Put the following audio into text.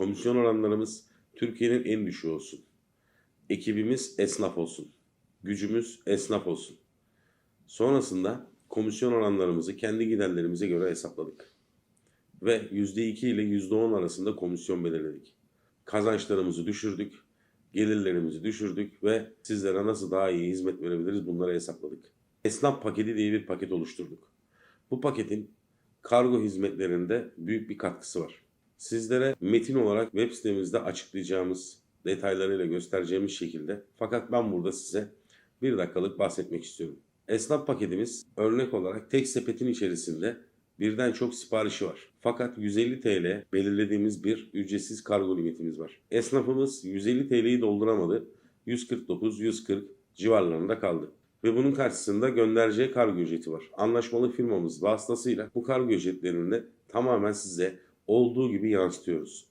Komisyon oranlarımız Türkiye'nin en düşüğü olsun. Ekibimiz esnaf olsun. Gücümüz esnaf olsun. Sonrasında komisyon oranlarımızı kendi giderlerimize göre hesapladık. Ve %2 ile %10 arasında komisyon belirledik. Kazançlarımızı düşürdük, gelirlerimizi düşürdük ve sizlere nasıl daha iyi hizmet verebiliriz bunları hesapladık. Esnaf paketi diye bir paket oluşturduk. Bu paketin kargo hizmetlerinde büyük bir katkısı var. Sizlere metin olarak web sitemizde açıklayacağımız, detaylarıyla göstereceğimiz şekilde fakat ben burada size bir dakikalık bahsetmek istiyorum. Esnaf paketimiz örnek olarak tek sepetin içerisinde birden çok siparişi var. Fakat 150 TL belirlediğimiz bir ücretsiz kargo limitimiz var. Esnafımız 150 TL'yi dolduramadı. 149-140 civarlarında kaldı. Ve bunun karşısında göndereceği kargo ücreti var. Anlaşmalı firmamız vasıtasıyla bu kargo ücretlerini de tamamen size olduğu gibi yansıtıyoruz.